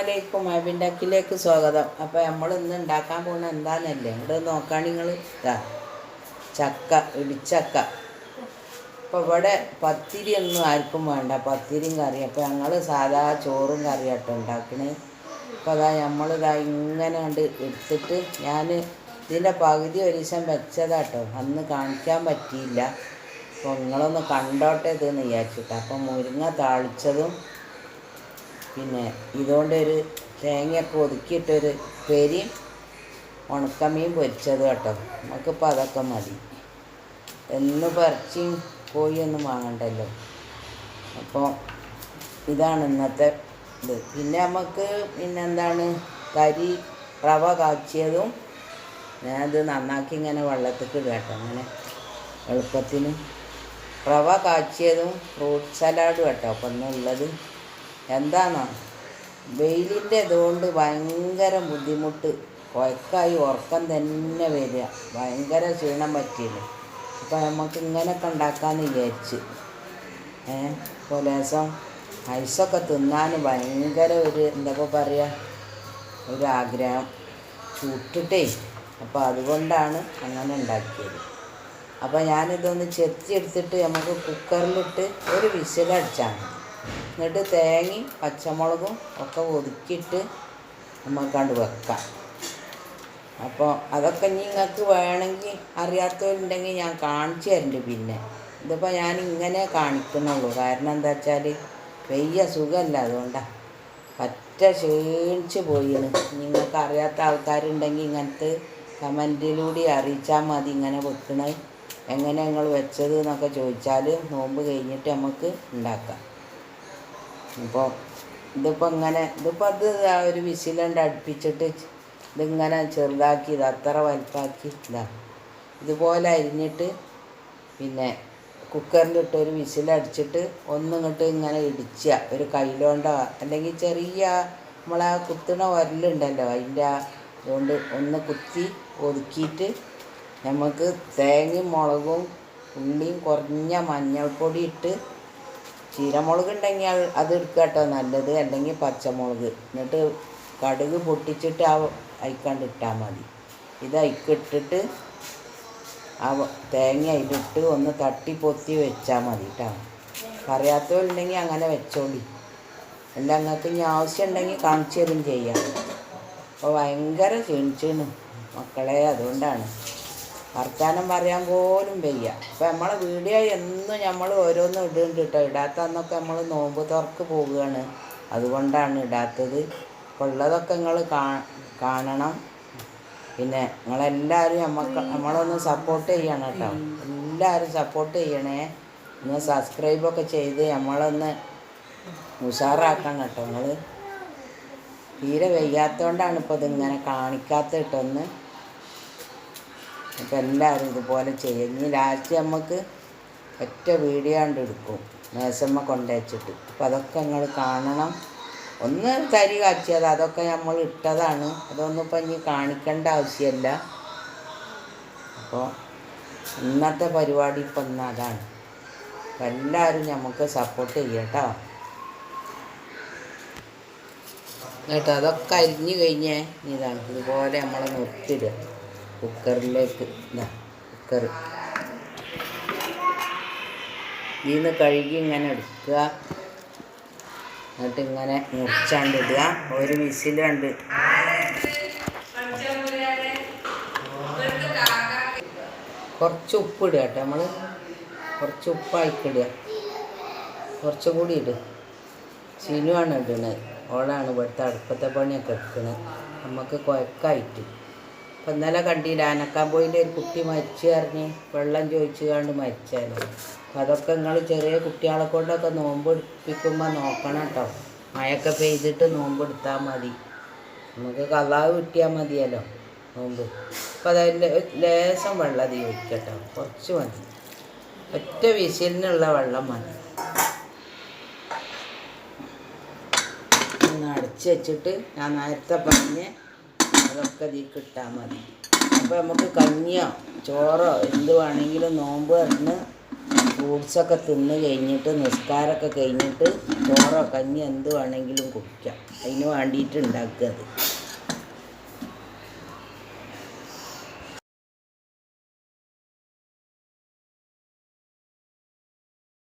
അസ്സലാമലൈക്കും അബിൻഡാക്കിലേക്ക് സ്വാഗതം. അപ്പോൾ നമ്മൾ ഇന്ന് ഉണ്ടാക്കാൻ പോകുന്ന എന്താണെന്നല്ലേ ഇവിടെ നോക്കാൻ നിങ്ങൾ ഇതാ ചക്ക ഇടിച്ചക്ക. അപ്പോൾ ഇവിടെ പത്തിരി ഒന്നും ആർക്കും വേണ്ട. പത്തിരിയും കറി അപ്പോൾ ഞങ്ങൾ സാധാ ചോറും കറിയാട്ടോ ഉണ്ടാക്കണേ. അപ്പോൾ അതാ നമ്മളിതാ ഇങ്ങനെ കണ്ട് എടുത്തിട്ട് ഞാൻ ഇതിന്റെ പകുതി ഒരു ദിവസം വെച്ചതാട്ടോ. അന്ന് കാണിക്കാൻ പറ്റിയില്ല. അപ്പോൾ നിങ്ങളൊന്ന് കണ്ടോട്ടെ ഇതെന്ന് വിചാരിച്ചിട്ട്. അപ്പം മുരിങ്ങ താളിച്ചതും പിന്നെ ഇതുകൊണ്ട് ഒരു തേങ്ങയൊക്കെ ഒതുക്കിയിട്ടൊരു പെരിയും ഉണക്കമീൻ പൊരിച്ചത് കേട്ടോ. നമുക്കിപ്പോൾ അതൊക്കെ മതി. എന്ന് പറിച്ചും കോഴിയൊന്നും വാങ്ങണ്ടല്ലോ. അപ്പോൾ ഇതാണ് ഇന്നത്തെ ഇത്. പിന്നെ നമുക്ക് പിന്നെന്താണ്? കരി റവ കാച്ചിയതും ഞാനത് നന്നാക്കി ഇങ്ങനെ വെള്ളത്തിൽ ഇടാട്ടോ. അങ്ങനെ എളുപ്പത്തിന്. റവ കാച്ചിയതും ഫ്രൂട്ട് സലാഡും കേട്ടോ. അപ്പം ഇന്നുള്ളത് എന്താണോ വെയിലിന്റെ ഇതുകൊണ്ട് ഭയങ്കര ബുദ്ധിമുട്ട്. കൊയക്കായി ഉറക്കം തന്നെ വരിക. ഭയങ്കര ക്ഷീണം പറ്റിയില്ല? അപ്പോൾ നമുക്ക് ഇങ്ങനെയൊക്കെ ഉണ്ടാക്കാമെന്ന് വിചാരിച്ച്. ഏ? ഇപ്പോൾ ലേസം ഐസൊക്കെ തിന്നാൻ ഭയങ്കര ഒരു എന്താ പറയുക ഒരു ആഗ്രഹം ചുട്ടിട്ടേ. അപ്പോൾ അതുകൊണ്ടാണ് അങ്ങനെ ഉണ്ടാക്കിയത്. അപ്പോൾ ഞാനിതൊന്ന് ചെത്തിയെടുത്തിട്ട് നമുക്ക് കുക്കറിലിട്ട് ഒരു വിസിലടിച്ചാൽ മതി. എന്നിട്ട് തേങ്ങയും പച്ചമുളകും ഒക്കെ ഒതുക്കിയിട്ട് നമുക്കാണ്ട് വെക്കാം. അപ്പോൾ അതൊക്കെ ഇനി നിങ്ങൾക്ക് വേണമെങ്കിൽ അറിയാത്തവരുണ്ടെങ്കിൽ ഞാൻ കാണിച്ചു തരുന്നുണ്ട് പിന്നെ. ഇതിപ്പോൾ ഞാൻ ഇങ്ങനെ കാണിക്കുന്നുള്ളൂ. കാരണം എന്താ വെച്ചാൽ വലിയ സുഖമല്ല അതുകൊണ്ടാണ് പറ്റ ക്ഷീണിച്ച് പോയിന്. നിങ്ങൾക്ക് അറിയാത്ത ആൾക്കാരുണ്ടെങ്കിൽ ഇങ്ങനത്തെ കമന്റിലൂടെ അറിയിച്ചാൽ മതി ഇങ്ങനെ വെക്കണത്. എങ്ങനെ നിങ്ങൾ വെച്ചത് എന്നൊക്കെ ചോദിച്ചാൽ നോമ്പ് കഴിഞ്ഞിട്ട് നമുക്ക് ഉണ്ടാക്കാം. അപ്പോൾ ഇതിപ്പോൾ ഇങ്ങനെ ഇതിപ്പോൾ അത് ആ ഒരു വിസിലുണ്ട് അടുപ്പിച്ചിട്ട് ഇതിങ്ങനെ ചെറുതാക്കി ഇത് അത്ര വലുപ്പാക്കി ഇതാ. ഇതുപോലെ അരിഞ്ഞിട്ട് പിന്നെ കുക്കറിലിട്ട് ഒരു വിസിലടിച്ചിട്ട് ഒന്നിങ്ങോട്ട് ഇങ്ങനെ ഇടിച്ചുക ഒരു കയ്യിലോണ്ടോ അല്ലെങ്കിൽ ചെറിയ നമ്മളെ കുത്തണ ഉരലുണ്ടല്ലോ അതിന്റെ അതുകൊണ്ട് ഒന്ന് കുത്തി ഒതുക്കിയിട്ട് നമുക്ക് തേങ്ങയും മുളകും ഉള്ളിയും കുറഞ്ഞ മഞ്ഞൾപ്പൊടി ഇട്ട് ചീരമുളക് ഉണ്ടെങ്കിൽ അത് എടുക്കുക കേട്ടോ. നല്ലത്. അല്ലെങ്കിൽ പച്ചമുളക്. എന്നിട്ട് കടുക് പൊട്ടിച്ചിട്ട് ആ അയക്കാണ്ട് ഇട്ടാൽ മതി. ഇത് അയക്കിട്ടിട്ട് ആ തേങ്ങ അതിലിട്ട് ഒന്ന് തട്ടി പൊത്തി വെച്ചാൽ മതി കേട്ടോ. പറയാത്തവരുണ്ടെങ്കിൽ അങ്ങനെ വെച്ചോളി. അല്ല നിങ്ങൾക്ക് ഇനി ആവശ്യം ഉണ്ടെങ്കിൽ കാണിച്ചു തരും ചെയ്യാം. അപ്പോൾ ഭയങ്കര ക്ഷീണിച്ചു മക്കളെ. അതുകൊണ്ടാണ്. വർത്താനം പറയാൻ പോലും വയ്യ. അപ്പം നമ്മളെ വീഡിയോ എന്നും നമ്മൾ ഓരോന്നും ഇടുന്നുണ്ട് കേട്ടോ ഇടാത്ത അന്നൊക്കെ നമ്മൾ നോമ്പ് തുറക്ക് പോവുകയാണ് അതുകൊണ്ടാണ് ഇടാത്തത്. അപ്പോൾ ഉള്ളതൊക്കെ നിങ്ങൾ കാണണം. പിന്നെ നിങ്ങളെല്ലാവരും നമ്മക്ക് നമ്മളൊന്ന് സപ്പോർട്ട് ചെയ്യണം കേട്ടോ എല്ലാവരും സപ്പോർട്ട് ചെയ്യണേ. ഒന്ന് സബ്സ്ക്രൈബൊക്കെ ചെയ്ത് നമ്മളൊന്ന് ഉഷാറാക്കണം കേട്ടോ നിങ്ങൾ തീരെ വയ്യാത്തതുകൊണ്ടാണ് ഇപ്പോൾ ഇതിങ്ങനെ കാണിക്കാത്ത കേട്ടൊന്ന് അപ്പോൾ എല്ലാവരും ഇതുപോലെ ചെയ്യും. ഇനി ലാസ്റ്റ് നമുക്ക് ഒറ്റ വീഡിയോ കണ്ട് എടുക്കും. മേശമ്മ കൊണ്ടുവച്ചിട്ട് അപ്പോൾ അതൊക്കെ നിങ്ങൾ കാണണം. ഒന്ന് തരി കാച്ചിയത് അതൊക്കെ നമ്മൾ ഇട്ടതാണ്. അതൊന്നും ഇപ്പം ഇനി കാണിക്കേണ്ട ആവശ്യമില്ല അപ്പോൾ ഇന്നത്തെ പരിപാടി ഇപ്പം ഇന്ന് അതാണ്. അപ്പം എല്ലാവരും നമുക്ക് സപ്പോർട്ട് ചെയ്യട്ടോ കേട്ടോ അതൊക്കെ അരിഞ്ഞു കഴിഞ്ഞേ ഇതാണ്. ഇതുപോലെ നമ്മൾ നിർത്തിയിടുക. കുക്കറിലേക്ക്. കുക്കർ ഇതിൽ നിന്ന് കഴുകി ഇങ്ങനെ എടുക്കുക. എന്നിട്ട് ഇങ്ങനെ മുറിച്ചാണ്ടിടുക ഒരു വിസിൽ കുറച്ച് ഉപ്പ് ഇടുക കേട്ടോ നമ്മൾ കുറച്ച് ഉപ്പായിക്കിടുക കുറച്ചും കൂടി ഇടുക ചിനുവാണ് ഇടുന്നത് ഓളാണ് ഇവിടുത്തെ അടുപ്പത്തെ പണിയൊക്കെ എടുക്കുന്നത് നമുക്ക് കുഴക്കായിട്ട്. അപ്പം ഇന്നലെ കണ്ടില്ല അനക്കാൻ പോയിന്റെ ഒരു കുട്ടി മരിച്ചു അറിഞ്ഞ് വെള്ളം ചോദിച്ചു കണ്ട് മരിച്ചാലോ അപ്പം അതൊക്കെ നിങ്ങൾ ചെറിയ കുട്ടികളെ കൊണ്ടൊക്കെ നോമ്പ് എടുപ്പിക്കുമ്പോൾ നോക്കണം കേട്ടോ മഴയൊക്കെ പെയ്തിട്ട് നോമ്പ് എടുത്താൽ മതി. നമുക്ക് കള്ളാവ് കിട്ടിയാൽ മതിയല്ലോ നോമ്പ്. അപ്പോൾ അതിൽ ലേശം വെള്ളം തീ വയ്ക്കട്ടോ കുറച്ച് മതി. ഒറ്റ വിശലിനുള്ള വെള്ളം മതി. ഒന്ന് അടച്ചു വെച്ചിട്ട് ഞാൻ നേരത്തെ പറഞ്ഞ് അതൊക്കെ ഇതിൽ കിട്ടാൽ മതി. അപ്പോൾ നമുക്ക് കഞ്ഞിയോ ചോറോ എന്ത് വേണമെങ്കിലും നോമ്പ് പറഞ്ഞ് ഫ്രൂട്ട്സൊക്കെ തിന്ന് കഴിഞ്ഞിട്ട് നിസ്കാരമൊക്കെ കഴിഞ്ഞിട്ട് ചോറോ കഞ്ഞി എന്ത് വേണമെങ്കിലും കുടിക്കാം. അതിന് വേണ്ടിയിട്ട് ഉണ്ടാക്കുക അത്.